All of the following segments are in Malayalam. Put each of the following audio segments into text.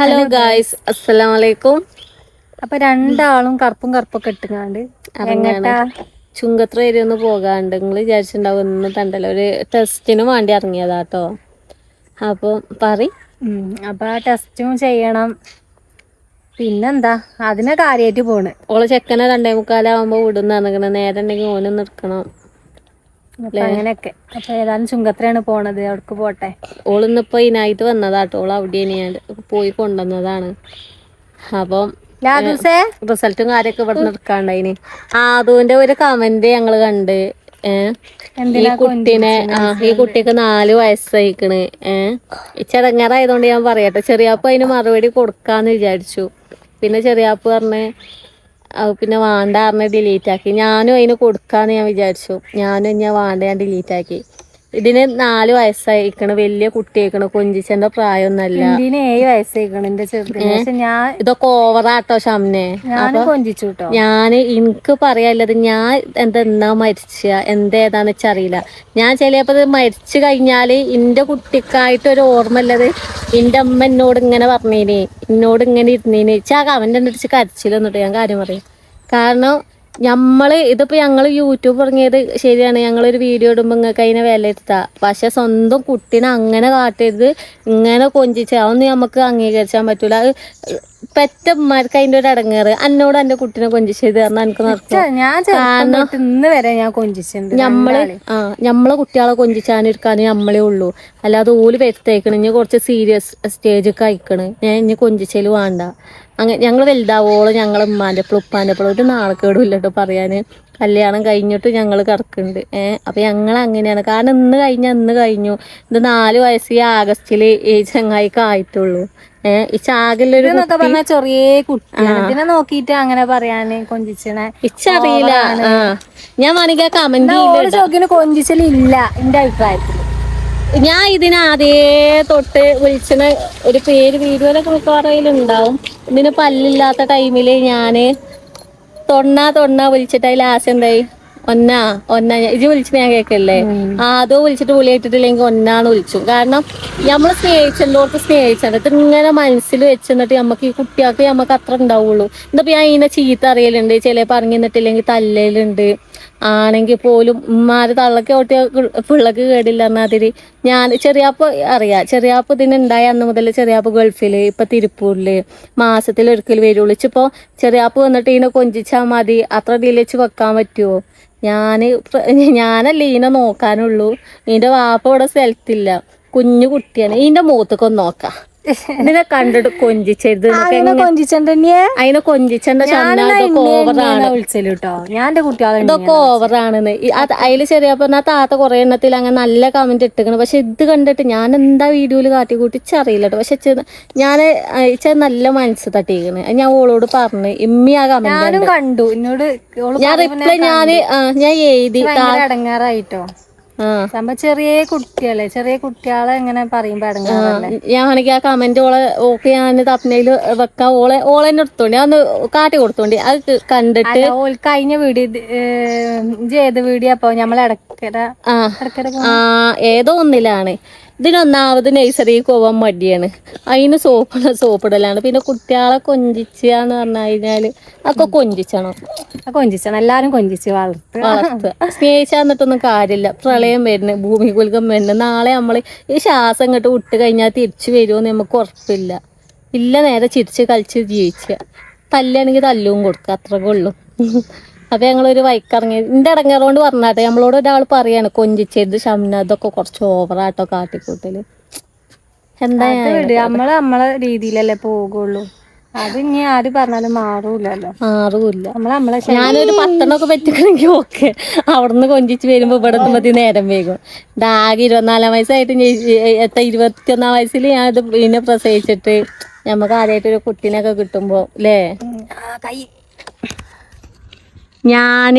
ഹലോ ഗായ്സ് അസ്സലാം വലൈക്കും അപ്പൊ രണ്ടാളും കറുപ്പും കറുപ്പൊക്കെ ഇട്ടുങ്ങാണ്ട് എങ്ങട്ടാ? ചുങ്കത്ര വരെ ഒന്ന് പോകാണ്ട് നിങ്ങൾ വിചാരിച്ചിട്ടുണ്ടാവും ഇന്ന് തണ്ടല്ല ഒരു ടെസ്റ്റിന് വേണ്ടി ഇറങ്ങിയതാട്ടോ. അപ്പോൾ പറ അപ്പൊ ആ ടെസ്റ്റും ചെയ്യണം. പിന്നെന്താ? അതിനെ കാര്യമായിട്ട് പോണേ. ഓൾ ചെക്കനെ രണ്ടേ മുക്കാലാവുമ്പോ വിടുന്ന ഇറങ്ങണ നേരെ ഉണ്ടെങ്കിൽ ഓനും നിൽക്കണം അപ്പൊ അങ്ങനെയൊക്കെ. അപ്പൊ ഏതായാലും ചുങ്കത്രയാണ് പോണത്. അവിടക്ക് പോട്ടെ. ഓളിന്നിപ്പോ ഇതിനായിട്ട് വന്നതാട്ടോ. ഓൾ അവിടെ ഞാൻ പോയി കൊണ്ടുവന്നതാണ്. അപ്പം റിസൾട്ടും കാര്യമൊക്കെ ഇവിടെ എടുക്കാണ്ടായിന്. ആദുവിന്റെ ഒരു കമന്റ് ഞങ്ങൾ കണ്ട് ഈ കുട്ടീനെ ഈ കുട്ടിക്ക് നാല് വയസ്സായിക്കണ് ഏഹ് ചെറങ്ങാറായതുകൊണ്ട് ഞാൻ പറയട്ടെ ചെറിയാപ്പ് അതിന് മറുപടി കൊടുക്കാന്ന് വിചാരിച്ചു. പിന്നെ ചെറിയാപ്പ് പറഞ്ഞ് പിന്നെ വേണ്ട പറഞ്ഞ് ഡിലീറ്റ് ആക്കി. ഞാനും അതിന് കൊടുക്കാന്ന് ഞാൻ വിചാരിച്ചു. ഞാനും ഞാൻ വേണ്ട ഞാൻ ഡിലീറ്റ് ആക്കി. ഇതിന് നാല് വയസ്സായിക്കണ് വലിയ കുട്ടിയായിക്കണ് കൊഞ്ചിച്ചെന്റെ പ്രായമൊന്നല്ല ഇതിന് ഏഴ് വയസ്സായിരിക്കണം എന്റെ ചെറുതിന്? പക്ഷെ ഞാൻ ഇതൊക്കെ ഓവറാട്ടോ ഷംനെ. ഞാൻ കൊഞ്ചിച്ചു കേട്ടോ ഞാൻ എനിക്ക് പറയാനുള്ളത് ഞാൻ എന്താ മരിച്ച എന്തേതാന്ന് വെച്ചറിയില്ല ഞാൻ ചിലപ്പോൾ മരിച്ചു കഴിഞ്ഞാൽ എന്റെ കുട്ടിക്കായിട്ട് ഒരു ഓർമ്മ ഉള്ളത് എന്റെ അമ്മ എന്നോട് ഇങ്ങനെ പറഞ്ഞേനെ എന്നോട് ഇങ്ങനെ ഇരുന്നേനെ. ചാ അവന്റെ അടുത്ത് കരച്ചില്ലെന്നിട്ട് ഞാൻ കാര്യം പറയും. കാരണം ഞമ്മൾ ഇതിപ്പോ ഞങ്ങൾ യൂട്യൂബ് തുടങ്ങിയത് ശരിയാണ്. ഞങ്ങളൊരു വീഡിയോ ഇടുമ്പോൾ നിങ്ങൾക്ക് അതിനെ വിലയിരുത്താം പക്ഷെ സ്വന്തം കുട്ടീനെ അങ്ങനെ കാട്ടരുത്. ഇങ്ങനെ കൊഞ്ചിച്ച് അതൊന്നും നമുക്ക് അംഗീകരിച്ചാൻ പറ്റൂല. അത് പെറ്റന്മാർക്ക് അതിന്റെ ഒരു അടങ്ങേറ് എന്നോട് എന്റെ കുട്ടിനെ കൊഞ്ചിച്ചത് കാരണം എനിക്ക് നടക്കും ഇന്ന് വരെ ഞാൻ കൊഞ്ചിച്ചിട്ടുണ്ട് ഞമ്മൾ ആ ഞമ്മളെ കുട്ടികളെ കൊഞ്ചിച്ചാനിരിക്കാനേ നമ്മളേ ഉള്ളൂ. അല്ലാതെ ഓൽ വരുത്തേക്കണ് ഇനി കുറച്ച് സീരിയസ് സ്റ്റേജൊക്കെ അയക്കണ് ഞാൻ ഇനി കൊഞ്ചിച്ചേൽ വേണ്ട. അങ്ങനെ ഞങ്ങൾ വലുതാവോളം ഞങ്ങളെ ഉമ്മാന്റെ എപ്പോഴും ഉപ്പാന്റെ എപ്പോഴും ഒരു നാളക്കേടും ഇല്ല കേട്ടോ പറയാന്. കല്യാണം കഴിഞ്ഞിട്ട് ഞങ്ങൾ കിടക്കുന്നുണ്ട് ഏഹ് അപ്പം ഞങ്ങൾ അങ്ങനെയാണ്. കാരണം ഇന്ന് കഴിഞ്ഞ ഇന്ന് കഴിഞ്ഞു. ഇത് നാല് വയസ്സ് ഈ ആഗസ്റ്റിൽ ഈ ചങ്ങായിക്ക് ആയിട്ടുള്ളൂ. ഏഹ് ഈ ചാകലൊരു എന്നൊക്കെ പറഞ്ഞ ചെറിയ കുട്ടിയാണ്. നോക്കിയിട്ട് അങ്ങനെ പറയാന് കൊഞ്ചിച്ചണേ. ഇച്ചറിയില്ല. ആ. ഞാൻ വേണമെങ്കിൽ കമന്റ് ഓൾ ചോക്കിന് കൊഞ്ചിച്ചലില്ല എന്റെ അഭിപ്രായത്തിൽ ഞാൻ ഇതിന് അതേ തൊട്ട് വിളിച്ചിന് ഒരു പേര് വീഡിയോയിലൊക്കെ മിക്കവാറയിലുണ്ടാവും ഇതിന് പല്ലില്ലാത്ത ടൈമിൽ ഞാൻ തൊണ്ണ തൊണ്ണ വിളിച്ചിട്ട് അതിൽ ആശ എന്തായി? ഒന്ന ഒന്ന. ഇത് വിളിച്ചിട്ട് ഞാൻ കേൾക്കല്ലേ? ആദോ വിളിച്ചിട്ട് വിളി കേട്ടിട്ടില്ലെങ്കിൽ ഒന്നാണ് വിളിച്ചു. കാരണം നമ്മൾ സ്നേഹിച്ചോർക്ക് സ്നേഹിച്ചാണ്. ഇത് ഇങ്ങനെ മനസ്സിൽ വെച്ചിട്ട് നമുക്ക് ഈ കുട്ടികൾക്ക് നമുക്ക് അത്ര ഉണ്ടാവുള്ളൂ. എന്താ ഞാൻ ഇതിനെ ചീത്ത അറിയലുണ്ട്. ചില പറഞ്ഞു തല്ലലുണ്ട്. ആണെങ്കിൽ പോലും ഉമ്മാര് തള്ളക്ക് ഓട്ടിയ പിള്ളക്ക് കേടില്ല എന്നാതിരി ഞാൻ ചെറിയാപ്പ് അറിയാം. ചെറിയാപ്പ് ഇതിനുണ്ടായ അന്ന് മുതൽ ചെറിയാപ്പ് ഗൾഫിൽ ഇപ്പം തിരുപ്പൂരിൽ മാസത്തിൽ ഒരിക്കൽ വരുള്ളൂ ഇച്ചിപ്പോ ചെറിയാപ്പ് വന്നിട്ട് ഇതിനെ കൊഞ്ചിച്ചാൽ മതി. അത്ര ഡീലിച്ച് വെക്കാൻ പറ്റുമോ ഞാൻ ഞാനല്ലേ ഇതിനെ നോക്കാനുള്ളൂ. ഇതിന്റെ വാപ്പ ഇവിടെ സ്ഥലത്തില്ല. കുഞ്ഞു കുട്ടിയാണ്. ഇതിന്റെ മൂത്തക്കൊന്ന് നോക്കാം. ഇതിനെ കണ്ടിട്ട് കൊഞ്ചിച്ചത് അതിനെ കൊഞ്ചിച്ചണ്ട ചന്ന ഇതൊക്കെ ഓവറാണ്. അതിൽ കേട്ടോ ഞാൻ എന്റെ കുട്ടികളെ ഇതൊക്കെ ഓവറാണെന്ന്. അത് അതിൽ ചെറിയ പറഞ്ഞാൽ താത്ത കുറെ എണ്ണത്തിൽ അങ്ങനെ നല്ല കമന്റ് ഇട്ടിക്കണ്. പക്ഷെ ഇത് കണ്ടിട്ട് ഞാൻ എന്താ വീഡിയോയിൽ കാട്ടിക്കൂട്ടി കൂട്ടിച്ചറിയില്ലട്ടോ കേട്ടോ പക്ഷെ ഞാൻ നല്ല മനസ്സ് തട്ടിയിരിക്കണ് ഞാൻ ഓളോട് പറഞ്ഞു ഇമ്മി ആ കമന്റ് കണ്ടു. എന്നോട് ഞാൻ റിപ്ലൈ ഞാൻ ഞാൻ എഴുതി ആ സംഭവം ചെറിയ കുട്ടികളെ ചെറിയ കുട്ടികളെ എങ്ങനെ പറയും ഞാനാണെങ്കിൽ ആ കമന്റ് ഓളെ ഓക്കെ ഞാൻ തപ്പനയിൽ വെക്കാം. ഓളെ ഓളെ തന്നെ എടുത്തോണ്ടി അന്ന് കാട്ടി കൊടുത്തോണ്ടി അത് കണ്ടിട്ട് ഓൾ കഴിഞ്ഞ വീഡിയോ ചെയ്ത വീഡിയോ അപ്പൊ? ഞമ്മളെ ഇടക്കര ഏതോ ഒന്നിലാണ്. ഇതിനൊന്നാമത് നഴ്സറിക്ക് പോവാൻ മടിയാണ്. അതിന് സോപ്പ് സോപ്പിടലാണ് പിന്നെ കുട്ടികളെ കൊഞ്ചിച്ചാന്ന് പറഞ്ഞു കഴിഞ്ഞാൽ അതൊക്കെ കൊഞ്ചിച്ചണം. കൊഞ്ചിച്ചാണ്. എല്ലാരും കൊഞ്ചിച്ച് വളർത്ത് വളർത്തുക. സ്നേഹിച്ചാൽ എന്നിട്ടൊന്നും കാര്യമില്ല. പ്രളയം വരുന്നു. ഭൂമി കുലുക്കം വരുന്നു. നാളെ നമ്മൾ ഈ ശ്വാസം ഇങ്ങോട്ട് വിട്ട് കഴിഞ്ഞാൽ തിരിച്ചു വരുമോന്ന് നമുക്ക് ഉറപ്പില്ല. ഇല്ല നേരെ ചിരിച്ച് കളിച്ച് ജീവിക്കുക. തല്ലാണെങ്കിൽ തല്ലും കൊടുക്കുക. അത്രക്കേ ഉള്ളൂ. അപ്പൊ ഞങ്ങളൊരു വൈക്കിറങ്ങി എന്റെ ഇടങ്ങേറോണ്ട് പറഞ്ഞാട്ടെ നമ്മളോട് ഒരാൾ പറയാണ് കൊഞ്ചിച്ചത് ഷംന ഇതൊക്കെ കുറച്ച് ഓവറാട്ടോ കാട്ടിക്കൂട്ടൽ. എന്താ നമ്മൾ നമ്മളെ രീതിയിലല്ലേ പോകുള്ളൂ. അത് ഇനി ആര് പറഞ്ഞാലും മാറൂലല്ലോ. മാറൂല്ല. ഞാനൊരു പത്തെണ്ണൊക്കെ പറ്റിക്കണമെങ്കിൽ ഓക്കെ. അവിടുന്ന് കൊഞ്ചിച്ച് വരുമ്പോ ഇവിടെ മതി നേരം വേഗം ഡാഗ് ഇരുപത്തിനാലാം വയസ്സായിട്ട് എത്ര ഇരുപത്തിയൊന്നാം വയസ്സിൽ ഞാൻ ഇത് പിന്നെ പ്രസവിച്ചിട്ട് നമുക്ക് ആദ്യമായിട്ട് ഒരു കുട്ടീനൊക്കെ കിട്ടുമ്പോ അല്ലേ ഞാൻ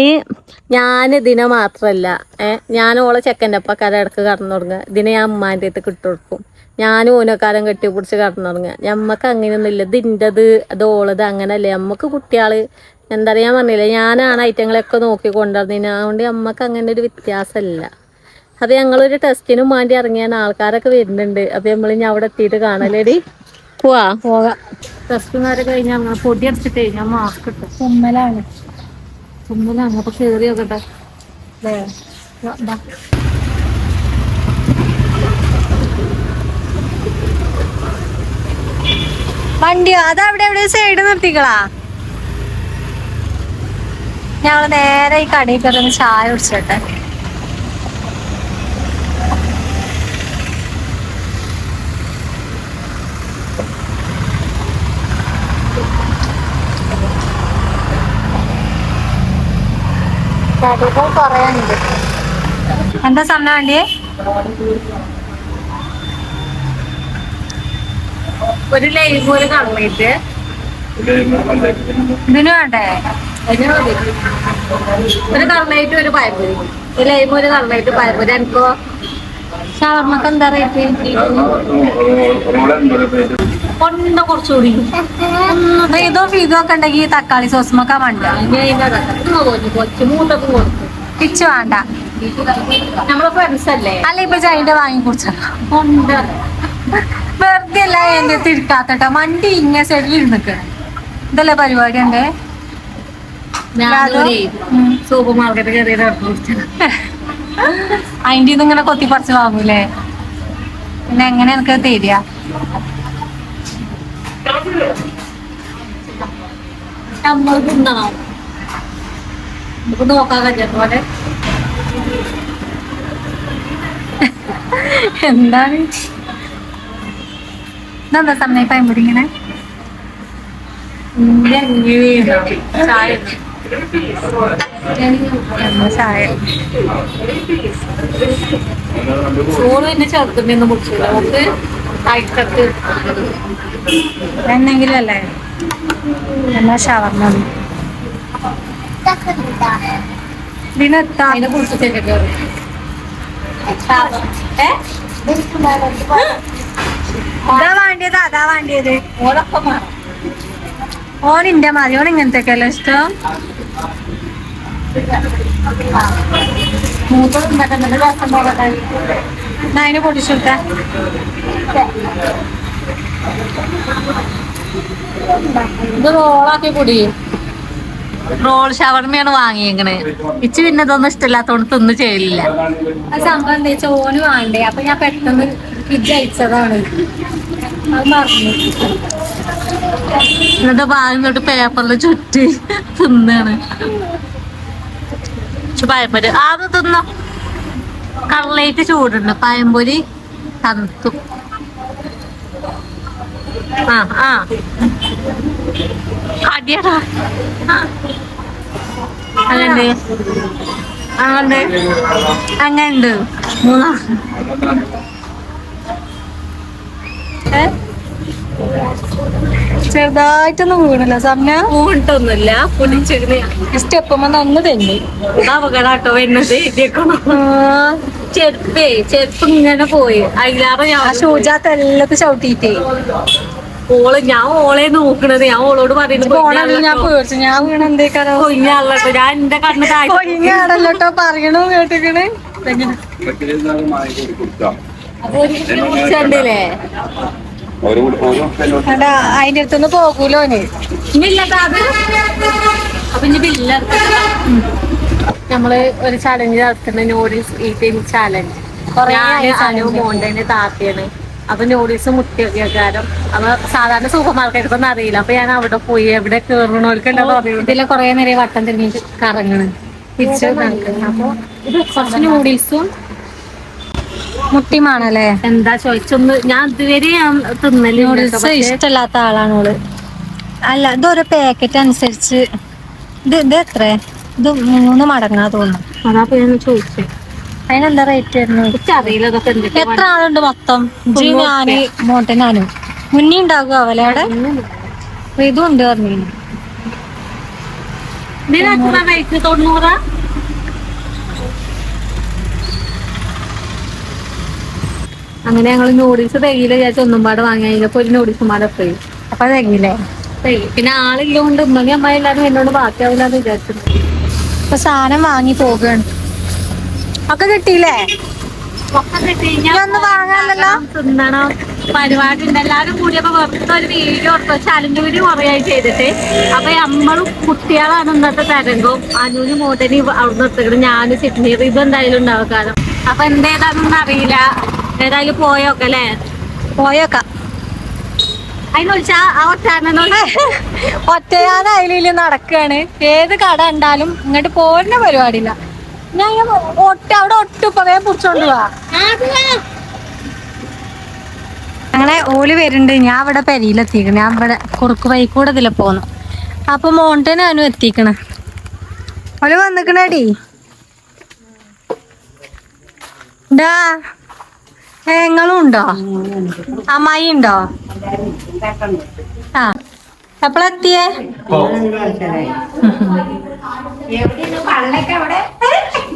ഞാൻ ഇതിനെ മാത്രല്ല. ഏഹ് ഞാൻ ഓളെ ചെക്കന്റെ അപ്പ കര ഇടയ്ക്ക് കടന്നു തുടങ്ങുക. ഇതിനെ ഞാൻ അമ്മാന്റെ അടുത്ത് കിട്ടു കൊടുക്കും. ഞാനും ഓനക്കാരം കെട്ടി പിടിച്ച് കടന്നു തുടങ്ങുക. ഞമ്മക്ക് അങ്ങനെയൊന്നുമില്ല. ഇതിന്റെത് അത് ഓളത് അങ്ങനല്ലേ. നമ്മക്ക് കുട്ടികൾ എന്താ പറയാ ഞാൻ പറഞ്ഞില്ലേ? ഞാനാണ് ഐറ്റങ്ങളൊക്കെ നോക്കി കൊണ്ടുവന്നതിന് അതുകൊണ്ട് നമ്മക്ക് അങ്ങനെ ഒരു വ്യത്യാസമല്ല. അപ്പൊ ഞങ്ങളൊരു ടെസ്റ്റിനും വേണ്ടി ഇറങ്ങിയാണ്. ആൾക്കാരൊക്കെ വരുന്നുണ്ട്. അപ്പൊ നമ്മൾ ഇനി അവിടെ എത്തിയിട്ട് കാണലേടി. പോവാ. പോകാം. ടെസ്റ്റ് നേരെ കഴിഞ്ഞാൽ പൊടി അടിച്ചിട്ട് ഞാൻ മാസ്ക് ഇട്ടു. തുമ്മലാണ്. തുമ്മലാണ് അപ്പൊ കേറി നോക്കട്ടെ അല്ലേ. വണ്ടിയോ? അത് അവിടെ എവിടെ സൈഡ് നിർത്തിക്കളാ ഞങ്ങൾ നേരെ ഈ കടയിൽ കയറി ചായ കുടിച്ചോട്ടെ. കടകൾ കൊറേ ഉണ്ട് എന്താ സമയം വണ്ടിയെ ഒരു ലൈവ് പോലെ കടന്നിട്ട് ഇതിന് വേണ്ടേ? ഒരു കടലായിട്ട് ഒരു പയപ്പൊരി ഒരു ലൈവ് ഒരു കടലായിട്ട് പയപ്പൊരി എനിക്കോ ഷവർമ്മക്ക് എന്താ റേറ്റ് കൊണ്ട കുറച്ചുകൂടി. ഇതോ ഫീതോ ഒക്കെ ഉണ്ടെങ്കിൽ തക്കാളി സോസുമൊക്കെ വേണ്ട. കുറച്ച് മൂട്ടൊക്കെ കൊടുത്തു പിച്ച് വേണ്ട. നമ്മളെ ഫ്രണ്ട്സ് അല്ലേ? അല്ല ഇപ്പൊ ചൈന്റെ വാങ്ങി കുടിച്ചോ? വെറുതെ അല്ല എന്റെ തിരിക്കാത്തട്ടോ വണ്ടി ഇങ്ങനെ സൈഡിൽ ഇരുന്നിക്കണം ഇതല്ലേ പരിപാടി ഉണ്ട് സൂപ്പർ മാർക്കറ്റ് കുടിച്ചു അതിന്റെ ഇത് കൊത്തി കൊത്തിപ്പറിച്ച് വാങ്ങൂലേ? പിന്നെ എങ്ങനെ എനിക്ക് തരിക? നമ്മൾ തിന്നണം നമുക്ക് നോക്കാൻ പോലെ എന്താണ്? ഇതെന്താ സമയം പയമ്പൊടി ഇങ്ങനെ? ചായ. ചായ? ചോറ് തന്നെ ചെറുത്തുണ്ടെന്ന് മുടിച്ചില്ല നമുക്ക് അയക്കത്ത് എന്നെങ്കിലും അല്ലേ? എന്നാ ഷവർമ്മ. ഇതിനെത്താ അതിനെ കുറിച്ചിട്ടൊക്കെ കയറി ഏ? ഇതാ വേണ്ടിയത് അതാ വേണ്ടിയത്. ഓരൊക്കെ മാറും. ഓൻ ഇന്റെ മതി ഓൻ ഇങ്ങനത്തെ അല്ലേ ഇഷ്ടം? മൂത്തത് ഉണ്ടാക്കുന്നത് അതിന് പൊടിച്ചുട്ട ഇത് റോളാക്കി കുടി റോൾ ഷവർമയാണ് വാങ്ങിയേക്കണേ. ഇച്ച് പിന്നെ ഇതൊന്നും ഇഷ്ടമില്ലാത്തോണ്ട് തിന്ന് ചെയ്യലില്ല. സംഭവം എന്താ ഓന് വേണ്ടേ? അപ്പൊ ഞാൻ പെട്ടെന്ന് ഫ്രിഡ്ജ് അയച്ചതാണ്. അത് മറന്നു. എന്നിട്ട് ഭാഗം തൊട്ട് പേപ്പറിൽ ചുറ്റി തിന്നാണ്. പഴംപൊരി ആദ്യം തിന്നോ? കടലേറ്റ് ചൂടുണ്ട്. പഴംപൊരി തണുത്തു ആ ആ. അടിയടാ അങ്ങനെ അങ്ങനെ അങ്ങനെ ഉണ്ട് മൂന്നാ. ഏ? ചെറുതായിട്ടൊന്നും വീണില്ല. സമയ? പൂവിട്ടൊന്നുമില്ല പൊടിച്ചിരുന്ന് സ്റ്റെപ്പ് അന്ന് തന്നെ. അപകടാട്ടോ വരുന്നത്. ചെരുപ്പേ ചെരുപ്പ് ഇങ്ങനെ പോയി. അയിലാറ ഞാൻ ഷൂജാത്ത് എല്ലാത്തും ചവിട്ടിട്ടേ ഓൾ ഞാൻ ഓളെ നോക്കണത്. ഞാൻ ഓളോട് പറയുന്നത് ഞാൻ പേടിച്ചു. ഞാൻ വീണ എന്തേക്കാരോ കൊഞ്ഞാളട്ടോ ഞാൻ എന്റെ കണ്ണ് താഴ്ത്തി പറയണോ കേട്ടിക്കണ്? കണ്ടില്ലേ ഒരു അല്ല അതിന്റെ അടുത്തൊന്ന് ബില്ല നമ്മൾ ഒരു ചലഞ്ച് നടത്തുന്ന നൂഡിൽസ് ഈറ്റിംഗ് ചാലഞ്ച് അനു. മോണ്ടേന് താത്തയാണ്. അപ്പൊ നൂഡിൽസ് മുട്ടിയൊക്കെക്കാരം അപ്പൊ സാധാരണ സൂപ്പർ മാർക്കറ്റൊന്നും അറിയില്ല. അപ്പൊ ഞാൻ അവിടെ പോയി എവിടെ കേറണോർക്ക് ഇതിലെ കൊറേ നേരം വട്ടം തിരിഞ്ഞിട്ട് കറങ്ങണ്. തിരിച്ചു അപ്പൊ ഇത് കുറച്ച് നൂഡിൽസും മുട്ടിമാണല്ലേ? എന്താ ചോദിച്ചൊന്ന് ഞാൻ ഇതുവരെ ഞാൻ തിന്നൽ നൂഡിൽസ് ഇഷ്ടമല്ലാത്ത ആളാണ് ഓൾ. അല്ല ഇതൊരു പാക്കറ്റ് അനുസരിച്ച് ഇത് ഇത് എത്ര? ഇത് മൂന്ന് മടങ്ങാ തോന്നുന്നു. അതാ ഞാൻ ചോദിച്ചേ. അതിനെന്താ റേറ്റ് വരുന്നത്? അറിയില്ല ഇതൊക്കെ എന്തൊക്കെയാ എത്ര ആളുണ്ട് മൊത്തം? ജി ഞാൻ മോട്ടെ ഞാനും മുന്നേ ഉണ്ടാകും അവലെ അവിടെ? ഇതും ഉണ്ട് പറഞ്ഞു തൊണ്ണൂറാ? അങ്ങനെ ഞങ്ങൾ നൂഡിൽസ് തികയില്ല വിചാരിച്ചു ഒന്നും പാടെ വാങ്ങി. അതിലപ്പോ ഒരു നൂഡിൽസും പാടെ ഫ്രീ അപ്പൊ തികയില്ലേ പിന്നെ ആളില്ലോണ്ട് ഉമ്മണി അമ്മ എല്ലാരും എന്നോട് ബാക്കിയാവില്ലാന്ന് വിചാരിച്ചു അപ്പൊ സാധനം വാങ്ങി പോകുകയാണ് ഒക്കെ കിട്ടിയില്ലേ? ഒക്കെ കിട്ടി. ഇനി ഒന്ന് വാങ്ങാനല്ലോ തിന്നണം. പരിപാടി ഉണ്ട്. എല്ലാവരും കൂടിയപ്പോ വെറുതെ ഒരു വീഡിയോ എടുത്തു ചലഞ്ച് വീഡിയോ കുറേയായി ചെയ്തിട്ട്. അപ്പൊ നമ്മളും കുട്ടികളാണ് ഇന്നത്തെ തരംഗവും അനുവിന് മോട്ടനി അവിടെ നിർത്തിക്കണം ഞാനും സിഡ്നി ഇത് എന്തായാലും ഉണ്ടാവും കാരണം അപ്പൊ എന്തേതാണെന്ന് അറിയില്ല. ഏതായാലും പോയോക്കെ അല്ലേ? പോയേക്കാം. അതിന് വിളിച്ചാ ആ ഒറ്റാനോട് ഒറ്റയാന അതിലില്ല നടക്കാണ്. ഏത് കട ഉണ്ടാലും ഇങ്ങോട്ട് പോരുന്ന പരിപാടിയില്ല. ഞാൻ ഒട്ട അവിടെ ഒട്ടുപ്പവേ പിടിച്ചോണ്ട് പോവാ അങ്ങനെ ഓൽ വരുന്നുണ്ട്. ഞാൻ ഇവിടെ പെരിയിലെത്തിക്കണം. ഞാൻ ഇവിടെ കുറുക്ക് വൈക്കൂടെ ഇതിലെ പോന്നു. അപ്പൊ മോണ്ടനും അനു എത്തിക്കണേ. ഓൽ വന്നിക്കണേടി. ഡാ. നിങ്ങളും ഉണ്ടോ? അമ്മായി ഉണ്ടോ? ആ. എപ്പോഴെത്തിയേ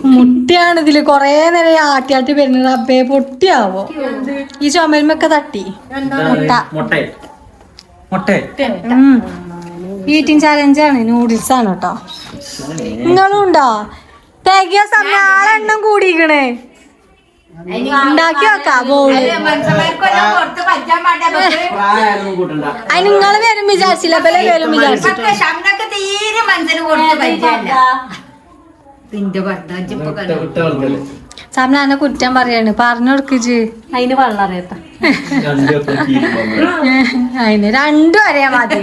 മുട്ടിയാണ് ഇതിൽ കൊറേ നേരം ആട്ടിയാട്ടി വരുന്നത്. അപ്പേ പൊട്ടിയാവോ? ഈ ചുമരുമൊക്കെ തട്ടി. മുട്ട. ഈറ്റിംഗ് ചാലഞ്ച് ആണ്. നൂഡിൽസ് ആണ് കേട്ടോ നിങ്ങളും ഉണ്ടോ തികയ സമയം ആളെണ്ണം കൂടിക്കണേ ഉണ്ടാക്കി വെക്കാ ബോൾ അതിന് നിങ്ങൾ വരും വിചാരിച്ചില്ല. വരും തീരെ മനസ്സിന് കൊടുത്ത് പരിചയമില്ല നിന്റെ ഭർത്താവ് സമന കുറ്റം പറയാണ്. പറഞ്ഞു കൊടുക്കിച്ച് അതിന് വെള്ളം അറിയത്ത. അതിന് രണ്ടും അറിയാൻ മതി.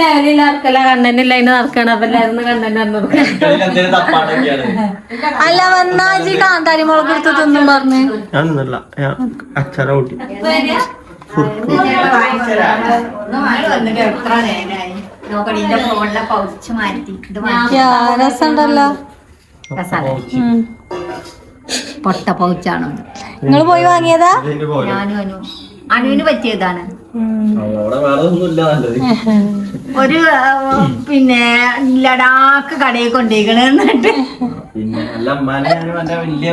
ലെവലിൽ നടക്കല കണ്ണനില്ല അതിന് നടക്കണം. അപ്പൊ അല്ല വന്നാജി കാന്താരി മുളക് എടുത്ത് തിന്നും പറഞ്ഞ്. അച്ഛനെ കൂട്ടി. എത്ര നേരമായി പൊട്ട പൗച്ചാണ്? നിങ്ങൾ പോയി വാങ്ങിയതാ? ഞാനും അനു. അനുവിന് പറ്റിയതാണ്. ഒരു പിന്നെ ലഡാക്ക് കടയിൽ കൊണ്ടേക്കണ് എന്നിട്ട്. വലിയ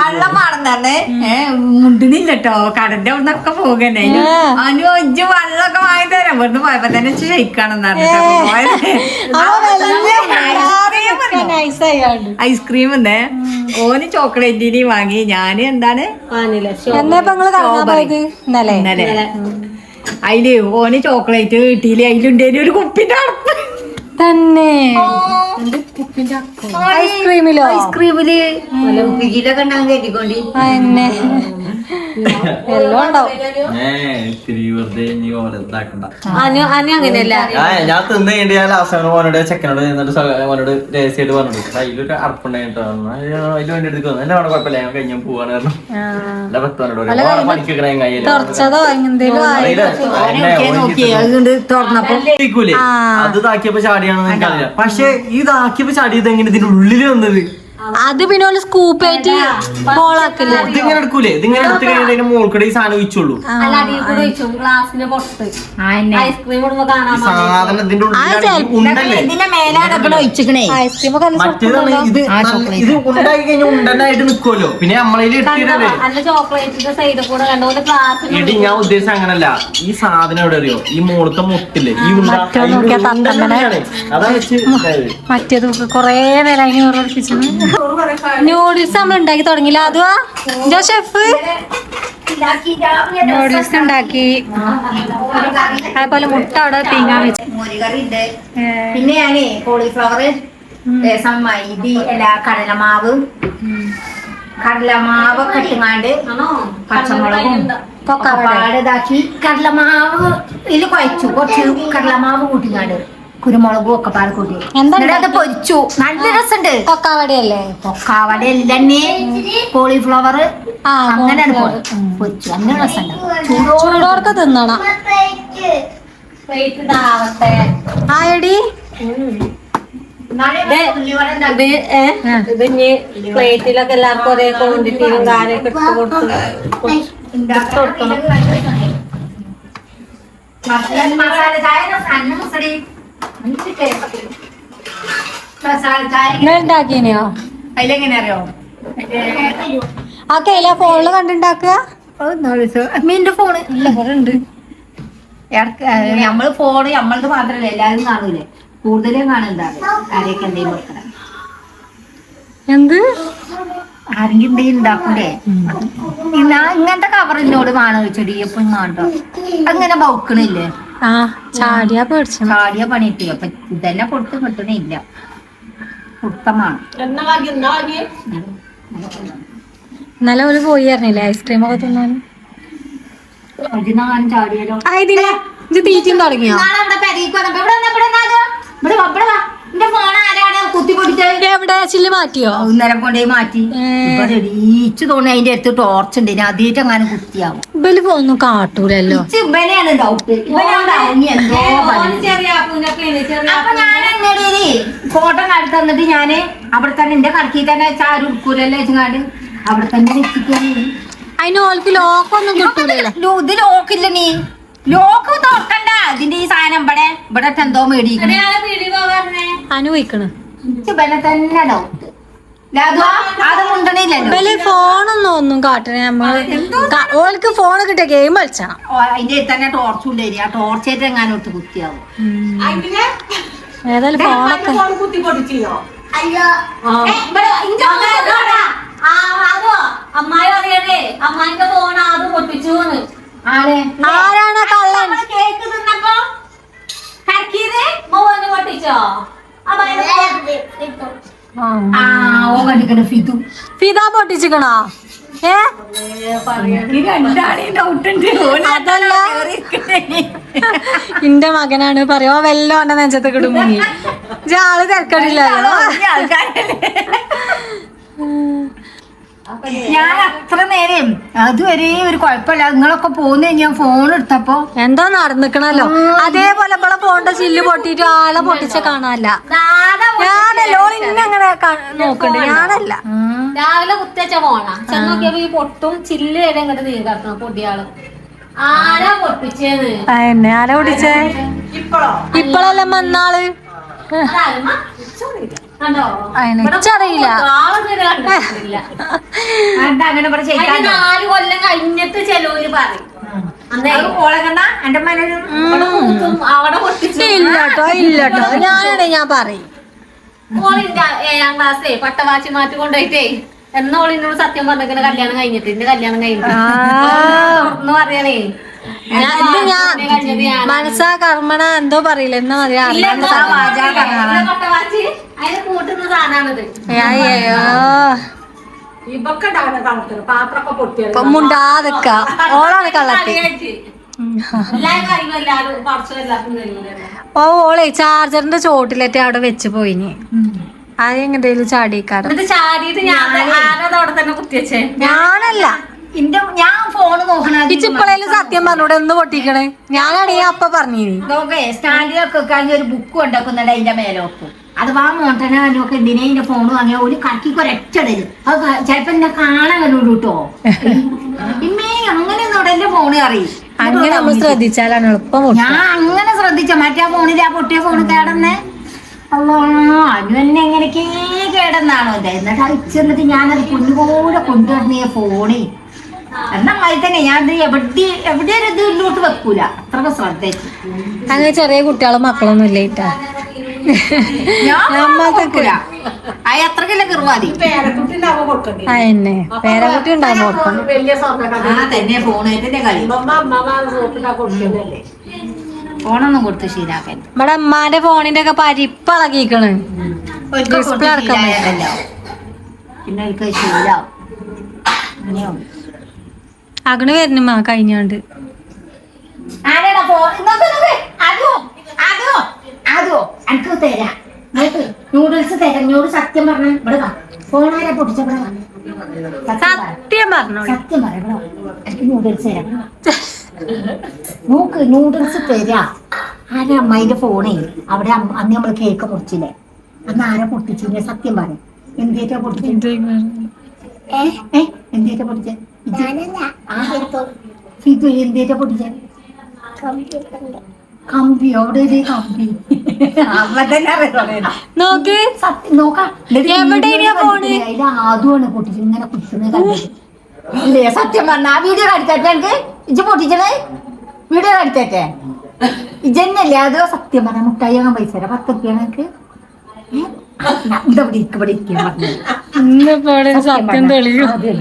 വെള്ളം മാറുന്നേ ഏഹ് മുണ്ടിനില്ല കേട്ടോ കടന്റെ അവിടെ നിന്നൊക്കെ പോകന്നെ അനു ഒജ്ജ് വെള്ളമൊക്കെ വാങ്ങി തരാം. ഇവിടുന്ന് പോയപ്പോ തന്നെ പിള്ളാരെ ഐസ്ക്രീം എന്നേ ഓന് ചോക്ലേറ്റിനി വാങ്ങി. ഞാൻ എന്താണ്? ഇന്നലെ. അതിൽ ഓന് ചോക്ലേറ്റ് കിട്ടിയില്ലേ? അതിലുണ്ടേന് ഒരു കുപ്പിന്റെ അടപ്പ്. തന്നെ. ഐസ്ക്രീമിലോ? ഐസ്ക്രീമിൽ. കണ്ടാൽ ഉണ്ടാകും കരുതിക്കൊണ്ടി. തന്നെ എല്ലാം ഉണ്ടാവും. അങ്ങനെയല്ല? ഞാൻ തിന്നു കഴിഞ്ഞിട്ട് ഞാൻ ലാസ്റ്റ് മോനോട് ചെക്കനോട് എന്നിട്ട് മോനോട് രഹസ്യമായിട്ട് പറഞ്ഞു അതിലൊരു അർപ്പുണ്ടായിട്ടോ അതിന് വേണ്ടി എടുത്തു എന്നെ വേണം കുഴപ്പമില്ല ഞാൻ കഴിഞ്ഞാൽ പോവാണ് എന്റെ ഭക്തനോട് അതുകൊണ്ട് അത് ഇതാക്കിയപ്പോ ചാടിയാണെന്ന് എനിക്കറിയാം പക്ഷെ ഈ ഇതാക്കിയപ്പോ ചാടിയത് എങ്ങനെ ഇതിന്റെ ഉള്ളിൽ വന്നത്? അത് പിന്നെ ഒരു സ്കൂപ്പ് ആയിട്ട് ബോളാക്കില്ലേ ഇതിങ്ങനെ എടുക്കൂലേ? ഇതിങ്ങനെ എടുത്ത് കഴിഞ്ഞാൽ അതിന്റെ മോൾക്കടെ ഈ സാധനം ഒഴിച്ചുള്ളൂ. ഗ്ലാസിന്റെ പുറത്ത്. ഐസ്ക്രീം ഇടുമ്പോ കാണാൻ സാധനം ഇതിന്റെ ഉള്ളിലാണ് ഈ ഉണ്ടല്ലേ? ഇതിന്റെ മേലാണ് ഒഴിച്ചിക്കണേ? ഐസ്ക്രീം ഒക്കെ മറ്റേതാണ് ഇത് നല്ല- ഇത് ഉണ്ടായി കഴിഞ്ഞാൽ ഉണ്ടനായിട്ട് നിക്കുമല്ലോ പിന്നെ നമ്മളതിൽ ഇട്ടിട്ടല്ലേ ചോക്ലേറ്റിന്റെ സൈഡിൽ കൂടെ കണ്ട? എടി ഞാൻ ഉദ്ദേശിച്ച അങ്ങനല്ല. ഈ സാധനം എവിടെ അറിയോ? ഈ മോളത്തെ മുട്ടില്ലേ ഈ ഉണ്ട മറ്റേ അതിന്റെ നോക്കിയാ ഉണ്ട തത്തമ്മനെ. തന്നെയാണ്. അതാ വെച്ച് ഇതായത്. മറ്റേത് കൊറേ നേരം അതിന് ഉറപ്പിച്ചു നൂഡിൽസ് നമ്മൾ ഉണ്ടാക്കി തുടങ്ങിയില്ല? അതുവാ? ജോ ഷെഫ് നൂഡിൽസ് ഉണ്ടാക്കി. അതേപോലെ മുട്ട അവിടെ തീങ്ങാൻ വെച്ചു. പിന്നെ ഞാനേ കോളിഫ്ലവർ രസം മൈദി അല്ല കടലമാവ്. കടലമാവ് ഒക്കെ ഇട്ടുങ്ങാണ്ട് പച്ചമുളകും ഒക്കെ പാട് ഇതാക്കി. കടലമാവ് ഇതിൽ കുഴച്ചു. കുറച്ച് കടലമാവ് കൂട്ടിങ്ങാണ്ട്. കുരുമുളകും ഒക്കെ പാട് കൂട്ടി. എന്താ എന്നിട്ട് അത് പൊരിച്ചു. നല്ല രസമുണ്ട്. കൊക്കാവടയല്ലേ പൊക്കാവട തന്നെ കോളിഫ്ലവർ അങ്ങനെയാണ്. പൊരിച്ചു അങ്ങനെ രസമുണ്ട്. ചൂടോടെ ചൂടോർക്ക് തിന്നണം. ആയടി. പ്ലേറ്റിലൊക്കെ എല്ലാവർക്കും ഒരേ ക്വാണ്ടിറ്റിയിലും കാര്യമൊക്കെ ഇട്ട് കൊടുത്ത് മസാല ചായ ഉണ്ടാക്കിയോ അതിലെങ്ങനെ അറിയോ ആ കയ്യില ഫോണിൽ കണ്ടുണ്ടാക്കുക? ഫോണ്. ഉണ്ട് നമ്മൾ ഫോണ് നമ്മളത് മാത്രല്ല എല്ലാവരും കാണൂലേ കൂടുതലും കാണുന്നതാണ് ആരെയൊക്കെ എന്തെങ്കിലും വെക്കണം എന്ത്? ആരെങ്കിലും എന്തെങ്കിലും ഉണ്ടാക്കൂലേ? ഇങ്ങനത്തെ കവറിനോട് കാണുക വെച്ചടി എപ്പോഴും അങ്ങനെ ബൗക്കണില്ലേ? ആ ചാടിയാ പേടിച്ചു ചാടിയ പണിയിട്ട് അപ്പൊ ഇതന്നെ കൊടുത്ത് കിട്ടണില്ല ഉത്തമാണ് ഇന്നലെ ഒരു പോയി അറിഞ്ഞില്ലേ ഐസ്ക്രീം ഒക്കെ തിന്നാൻ? ചാടിയാലോ? തീറ്റയും തുടങ്ങിയോ? ഇവിടെ ഇവിടെ ഇവിടെ വാ. എന്റെ ഫോൺ ആരാണ്? കുത്തി എവിടെ? ചില്ല് മാറ്റിയോ? ഇന്നലെ കൊണ്ടേ മാറ്റി. ഈച്ചു തോന്നി അതിന്റെ അടുത്ത് ടോർച്ച് ഉണ്ട്. ആദ്യമായിട്ട് അങ്ങനെ കുത്തിയാവും. ഇബൽ ഒന്നും കാട്ടൂലല്ലോ. ഇവനെയാണ് ഡൗട്ട് അപ്പൊ ഞാൻ എന്നോട് ഫോട്ടോ കാട്ടി തന്നിട്ട് ഞാൻ അവിടെ തന്നെ എന്റെ കടക്കി തന്നെ ചാരു ഉടുക്കൂലല്ലോ വെച്ചാണ്ട് അവിടെ തന്നെ വെച്ചിട്ടാണ് അതിന് ഓൾക്ക് ലോക്കൊന്നും കിട്ടൂലല്ലോ. ഇത് ലോക്കില്ല നീ. ലോക്ക് തുറക്കണ്ട. ഇതിന്റെ ഈ സാധനം ഇവിടെ ഇവിടെ എന്തോ മേടിക്കണേ അനു പോയിക്കണ് ഇച്ച് ഇവനെ തന്നെ ഡൗട്ട് അത് മുണ്ടണില്ലല്ലോ. ഇബൽ ഫോണൊന്നും ഒന്നും കാട്ടണേ നമ്മൾ ക- ഓൾക്ക് ഫോൺ കിട്ടിയ ഗെയിം കളിച്ചാണ്. ഓ, അതിന്റെ അടുത്ത് തന്നെ ടോർച്ച് കൊണ്ടുവരിക ആ എങ്ങാനോട്ട് എങ്ങാനും ഇട്ട് കുത്തിയാവും. ഏതായാലും ഫോണൊക്കെ. കുത്തി പൊടിച്ചോ അയ്യോ. ആ. അതോ അമ്മായി പറയണേ അമ്മായിന്റെ ഫോൺ ആദ്യം പൊട്ടിച്ചു ആരാണ് കള്ളൻ? കേക്ക് തിന്നപ്പോ കറക്കിയത് മോന് പൊട്ടിച്ചോ? ഫിതു പൊട്ടിച്ചിക്കണോ? ഏ? അതല്ല. ഇന്റെ മകനാണ്. പറയോ വെല്ലോ എന്റെ നെഞ്ചത്ത് കിടുമുങ്ങി ആൾ തിരക്കടില്ലല്ലോ ഞാൻ അത്ര നേരം അതുവരെ ഒരു കുഴപ്പമില്ല. നിങ്ങളൊക്കെ പോന്ന് ഞാൻ ഫോൺ എടുത്തപ്പോ എന്താ നടന്നിക്കണല്ലോ. അതേപോലെ ഇവിടെ ഫോണിന്റെ ചില്ല് പൊട്ടിട്ട് ആളെ പൊട്ടിച്ച കാണാനല്ല. ഞാനല്ലോ ഇന്നെ അങ്ങനെ നോക്കണ്ട്. ഞാനല്ല. രാവിലെ കുത്തേച്ച ഫോണാ ചെന്ന് നോക്കിയപ്പോ ഈ പൊട്ടും ചില്ല് വരെ ഇങ്ങോട്ട് നീ കിടക്കണം പൊടിയാൾ. ആരാ പൊട്ടിച്ചേന്ന്? എന്നെ. ആരാ പൊട്ടിച്ചേ? ഇപ്പളല്ല മന്നാൾ അതിന് നാല് കൊല്ലം കഴിഞ്ഞിട്ട് ചെലവര് പറയും. ഇല്ലട്ടോ ഇല്ലട്ടോ. ഞാനാണെ ഞാൻ പറയും. ഏഴാം ക്ലാസ്സേ പട്ടവാച്ചി മാറ്റി കൊണ്ടുപോയിട്ടേ. എന്നോളിനോട് സത്യം പറഞ്ഞിങ്ങനെ കല്യാണം കഴിഞ്ഞിട്ട് എന്റെ കല്യാണം കഴിഞ്ഞിട്ട്. പറയണേ ഞാൻ- ഇത് മനസ്സാ കർമ്മണ എന്തോ പറയില്ല? എന്നാ പറയാ കൂട്ടുന്ന സാധനമാണിത്. അയ്യോ. മുണ്ടാതിക്ക. ഓളാണ് കള്ളത്തി ഓ ഓളെ ചാർജറിന്റെ ചോട്ടിലേറ്റ അവിടെ വെച്ച് പോയിനി. അത് എങ്ങനെയും ചാടിയേക്കാറ് എന്നിട്ട് ചാടിയിട്ട് ഞാൻ ആരത് അവിടെ തന്നെ കുത്തിവെച്ചേ? ഞാനല്ല. എന്റെ ഞാൻ ഫോണ് നോക്കണ ഇച്ചിപ്പളേലും സത്യം പറഞ്ഞൂടെ? ഒന്ന് പൊട്ടിക്കണേ. ഞാനാണീ അപ്പ പറഞ്ഞീനി. നോക്കേ സ്റ്റാൻഡിലൊക്കെ കഴിഞ്ഞ ഒരു ബുക്ക് ഉണ്ടാക്കുന്നുണ്ട് അതിന്റെ മേലോക്ക് അത് വാ മോട്ടനൊക്കെ ഇതിനെ എന്റെ ഫോൺ വാങ്ങിയ? ഒരു കറക്കിക്ക് ഒരൊറ്റടൽ അത് ചിലപ്പോ എന്നെ കാണാൻ കണ്ടു കേട്ടോ. ഇമ്മേ അങ്ങനെ ഒന്നും എന്റെ ഫോണ് അറിയും അങ്ങനെ നമ്മൾ ശ്രദ്ധിച്ചാലാണ് എളുപ്പം. ഞാൻ അങ്ങനെ ശ്രദ്ധിച്ച. മറ്റേ ഫോണിൽ ആ പൊട്ടിയ ഫോണ് കേടന്നേ അല്ലോ അനു എന്നെ എങ്ങനെയൊക്കെ കേടന്നാണോ ഇത്. എന്നിട്ട് അയച്ചെന്നിട്ട് ഞാനത് കുഞ്ഞുകൂടെ കൊണ്ടുവരുന്ന ഫോണേ എന്നാ മതി തന്നെ ഞാൻ ഇത് എവിടെ എവിടെ ഒരു ഇതിലോട്ട് വെക്കൂല. അത്രയ്ക്ക് ശ്രദ്ധിച്ചു. അങ്ങനെ ചെറിയ കുട്ടികളും മക്കളൊന്നും ഇല്ല നമ്മൾക്കൊക്കെ വെക്കൂല അയ അത്രക്കല്ല കിറുവാതി? അതെന്നെ പേരക്കുട്ടി ഉണ്ടാകുമ്പോ തന്നെ കളി. ഫോണൊന്നും കൊടുത്ത് ശീലാക്കാൻ ഇവിടെ അമ്മാന്റെ ഫോണിന്റെ ഒക്കെ പരിപ്പളകിക്കണ് Display അടക്കം ശീലായതല്ലോ പിന്നെ എനിക്ക് ശീലാവും. അങ്ങനെയാവും. അകണ് കഴിഞ്ഞാണ്ട്. നൂഡിൽസ് തരാം. സത്യം പറഞ്ഞ ഇവിടെ വാ. ഫോൺ പൊട്ടിച്ച ഇവിടെ സത്യം പറയാം സത്യം പറയാം നൂഡിൽസ് തരാം. നോക്ക് നൂഡിൽസ് തരാ. ആരാ അമ്മായിന്റെ ഫോണേ അവിടെ അന്ന് നമ്മൾ കേക്ക് മുറിച്ചില്ലേ. അന്ന് ആരാ പൊട്ടിച്ചില്ലേ സത്യം പറ എന്തേറ്റാ ഏ? എന്തേറ്റാ പൊട്ടിച്ചേ? എന്തേറ്റാ പൊട്ടിച്ചേ? കമ്പി. അവിടെ കമ്പി. അമ്മ തന്നെ അറിയാം നോക്ക്. സത്യം നോക്കാം. എവിടെ ഇനിയാ ഫോണ്? അതിൽ ആദ്യമാണ് പൊട്ടിച്ചത്. ഇങ്ങനെ കുത്തുന്നത് കണ്ടത് സത്യം പറഞ്ഞ ആ വീഡിയോ കാണിച്ചേ എനിക്ക്? ഇജ്ജ് പൊട്ടിച്ചത് വീഡിയോ കാണിച്ചേ ഇജന്നല്ലേ അതോ സത്യം പറഞ്ഞ മുട്ടായി വാങ്ങാൻ പൈസ തരാം. പത്ത് റുപ്യ ഇരിക്കും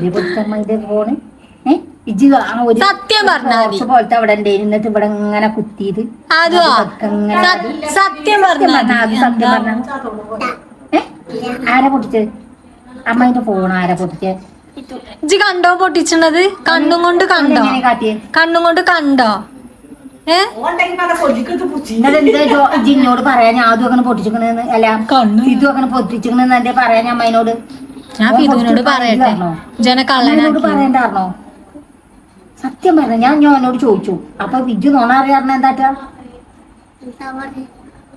ഇവിടെ ഫോണ് ഇജ്ജ് ഒരു സത്യം മതി. പോലത്തെ അവിടെ ഉണ്ട്. എന്നിട്ട് ഇവിടെ ഇങ്ങനെ കുത്തിയത്. സത്യം സത്യം പറഞ്ഞാ പറഞ്ഞാ സത്യം പറഞ്ഞാ. ഏ? ആരാ പൊട്ടിച്ചത്? അമ്മയുടെ ഫോൺ ആരാ പൊട്ടിച്ചത്? ഇജ്ജ് കണ്ടോ പൊട്ടിച്ചണത്? കണ്ണും കൊണ്ട് കണ്ടോ? കണ്ണും കൊണ്ട് കണ്ടോ? പറയാ ജിന്നോട് പറയാ ഞാൻ അതും അങ്ങനെ പൊട്ടിച്ചിക്കണെന്ന്. അല്ല കണ്ണു. ഇതും അങ്ങനെ പൊട്ടിച്ചിക്കണെന്ന് എന്റെ പറയാൻ അമ്മേനോട് ഞാൻ ഫിദുവിനോട് പറയട്ടെ. ജന പറയണ്ടായിരുന്നോ? സത്യം പറഞ്ഞ ഞാൻ ഞാനോട് ചോദിച്ചു. അപ്പൊ വിജു നോണ അറിയാറണ എന്താട്ടാ?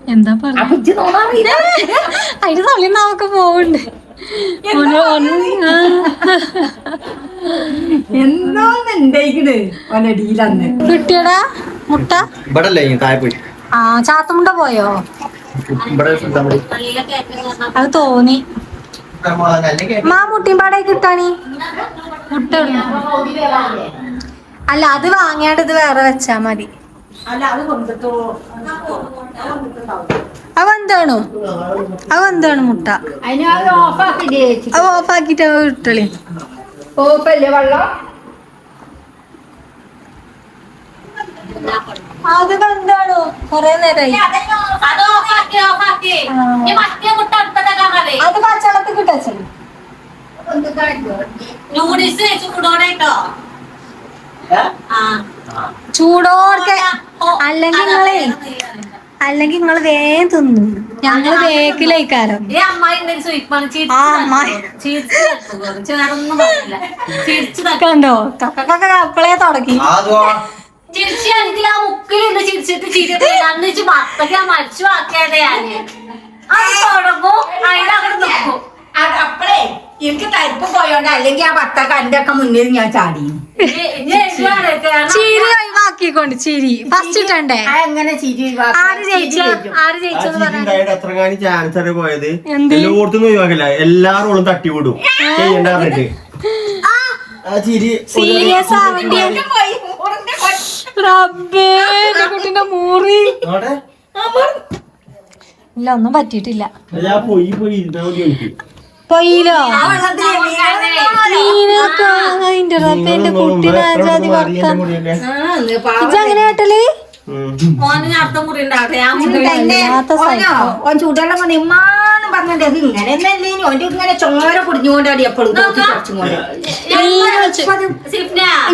എന്താ പറഞ്ഞ? അപ്പൊ വിജു നോണ അറിയില്ല. അതിന് തള്ളി നമുക്ക് ആ. എന്താന്ന് ഉണ്ടായിക്കണ് ഓനടിയിലന്ന്. കിട്ടിയടാ മുട്ട? ഇവിടെ അല്ലേ താഴെ പോയി. ആ ചാത്തമുണ്ട പോയോ? ഇവിടെ. അത് തോന്നി. മാ മുട്ടിയും പാടെ കിട്ടാണി മുട്ട. അല്ല അത് വാങ്ങിയാണ്ട് ഇത് വേറെ വെച്ചാ മതി. അവ എന്താണ് അവ എന്താണ് മുട്ട അവ ഓഫാക്കിട്ട് അവ ഇട്ടളി. ഓഫല്ലേ വെള്ളം? അത് എന്താണോ കൊറേ നേരായി. അത് പച്ചവെള്ളത്തിൽ കിട്ടച്ചു ചൂടോർക്കെ അല്ലെങ്കിൽ നിങ്ങളെ അല്ലെങ്കിൽ നിങ്ങൾ വേഗം തിന്നു. ഞങ്ങൾ വേക്കിലേക്കാരം ആ അമ്മായി. കണ്ടോ കക്കൊക്കെ അപ്പളേ തുടങ്ങി. ചിരിച്ചാണെങ്കിൽ ആ മുക്കിലിരുന്ന് ചിരിച്ചിട്ട് അന്നിച്ച് മത്തക്ക് മരിച്ചു ആക്കിയതേ ഞാൻ. അത് തുടങ്ങും. അതിലവിടെ നിൽക്കും. അപ്പളേ എനിക്ക് തരിപ്പ് പോയോണ്ട് അല്ലെങ്കിൽ ആ പത്തൊക്കെ എന്റെ ഒക്കെ മുന്നിൽ ഞാൻ ചാടി ചിരി ഒഴിവാക്കിക്കൊണ്ട് ചിരി. ഫസ്റ്റ് ഇട്ടണ്ടേ? എങ്ങനെ ചിരി ആര് ജയിച്ച? ആര് ജയിച്ചെന്ന് പറഞ്ഞു എത്ര കാര്യം ചാൻസ് ആണ് പോയത്? എല്ലായിടത്തും ഒഴിവാക്കില്ല. എല്ലാരോളും തട്ടി വിടും. ചെയ്യണ്ട പറഞ്ഞിട്ട്. ആ. ചിരി സീരിയസ് ആവണ്ടേ? റബ്ബേ കുട്ടിന്റെ മൂറി. ഇല്ല ഒന്നും പറ്റിയിട്ടില്ല. ഞാൻ പോയി പോയി ഇരുന്നാ മതി എനിക്ക്? പൊയ്യിലോ? അതിന്റെ റബ്ബേ എന്റെ കുട്ടീനെ ആചാതി വർത്താൻ ഇജങ്ങനെ കേട്ടൽ ചൂടെല്ലാം കൊണ്ട് ഇമ്മാന്ന് പറഞ്ഞിട്ട് ഇത് ഇങ്ങനെ ഒന്നല്ലേ ഓന്റെ ഇങ്ങനെ ചോര കുടിഞ്ഞുകൊണ്ടാടി എപ്പോഴും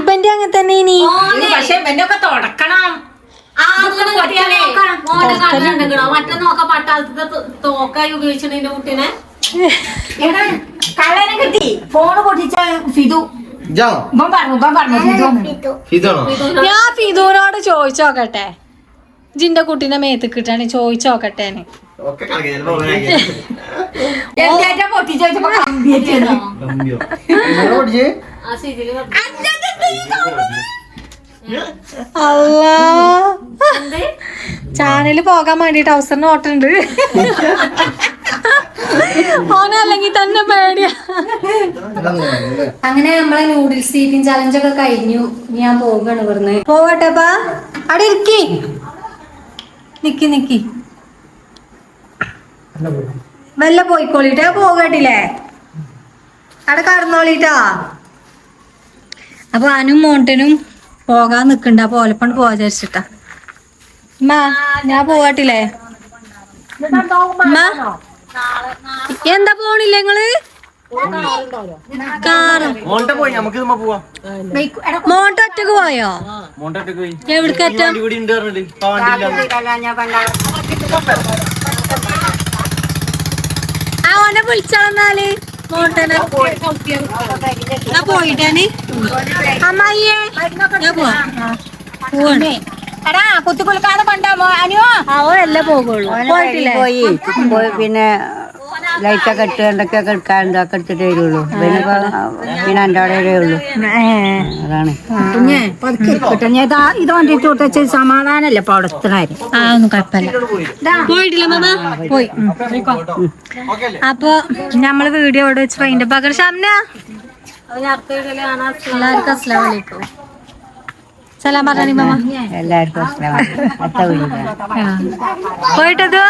ഇവന്റെ അങ്ങനെ തന്നെ ഇനി. പക്ഷെ തുടക്കണം. കുട്ടികളെ മോനെ കണ്ടിട്ടുണ്ടോ മറ്റേ നോക്ക പട്ടാളത്തെ തോക്കായി ഉപയോഗിച്ചിട്ടുണ്ട് കുട്ടീനെ. കള്ളനെ കിട്ടി. ഫോണ് പൊട്ടിച്ച ഫിദു. ഇതാണോ ഇവൻ പറഞ്ഞു ഇവൻ പറഞ്ഞു ഫിദു ഇതാണോ ഞാൻ ഫിദുവിനോട് ചോദിച്ചോക്കട്ടെ ജിന്റെ കുട്ടീനെ മേത്ത് കിട്ടാണ് ചോദിച്ചോക്കട്ടെ എന്താ ചാനൽ പോകാൻ വേണ്ടിട്ട് അവസരം ഓട്ടുണ്ട് ഓനല്ലെങ്കിൽ തന്നെ അങ്ങനെ നമ്മളെ നൂഡിൽസ് ഈറ്റിംഗ് ചലഞ്ച് ഒക്കെ കഴിഞ്ഞു. ഞാൻ പോവുകയാണ് ഇവിടുന്ന്. പോവട്ടെ അവിടെ ഇരിക്കി. നിക്കി നിക്കി. വല്ല പോയിക്കോളിട്ടാ? പോകട്ടില്ലേ? അവിടെ കടന്നോളിട്ടാ? അപ്പൊ അനും മോണ്ടനും പോകാൻ നിക്കണ്ട. അപ്പൊ പോവാ വിചാരിച്ചിട്ടാ. ഞാൻ പോവാട്ടില്ലേ? അമ്മ എന്താ പോണില്ല നിങ്ങൾ? മോണ്ട പോയി നമുക്ക് പോവാം. മോണ്ട ഒറ്റയ്ക്ക് പോയോ? മോണ്ട ഒറ്റയ്ക്ക് പോയി. എവിടെ വണ്ടി കൂടി ഉണ്ട് പറഞ്ഞിട്ട്. ഇപ്പൊ ഇല്ല ആ ഓനെ മോണ്ടനെ പോയിട്ടാണ് അമ്മായിയെ. പോവാ. പോവാണ്. എടാ കുത്തിക്കുളിക്കാതെ കൊണ്ടോ അനിയോ അവരെല്ലാം പോകുള്ളൂ പോയി. പോയി പിന്നെ ലൈറ്റൊക്കെ ഇട്ട് എന്തൊക്കെയൊക്കെ എടുക്കാറുണ്ട് ഒക്കെ എടുത്തിട്ടേ വരുള്ളൂ പിന്നെ പിന്നെ എന്റെ അവിടെ ഉള്ളൂ. അതാണ്. ഇതാ ഇപ്പൊ അവിടെ എത്തണാര് ആ ഒന്നും കുഴപ്പമില്ല. പോയിട്ടില്ല മാമ? പോയി. അപ്പൊ നമ്മൾ വീഡിയോ ഇവിടെ വെച്ച് അതിന്റെ പകരം ഷംന? എല്ലാവർക്കും അസ്സലാം വലൈക്കും സലാം പറഞ്ഞു മാമ. എല്ലാവർക്കും പോയിട്ടത്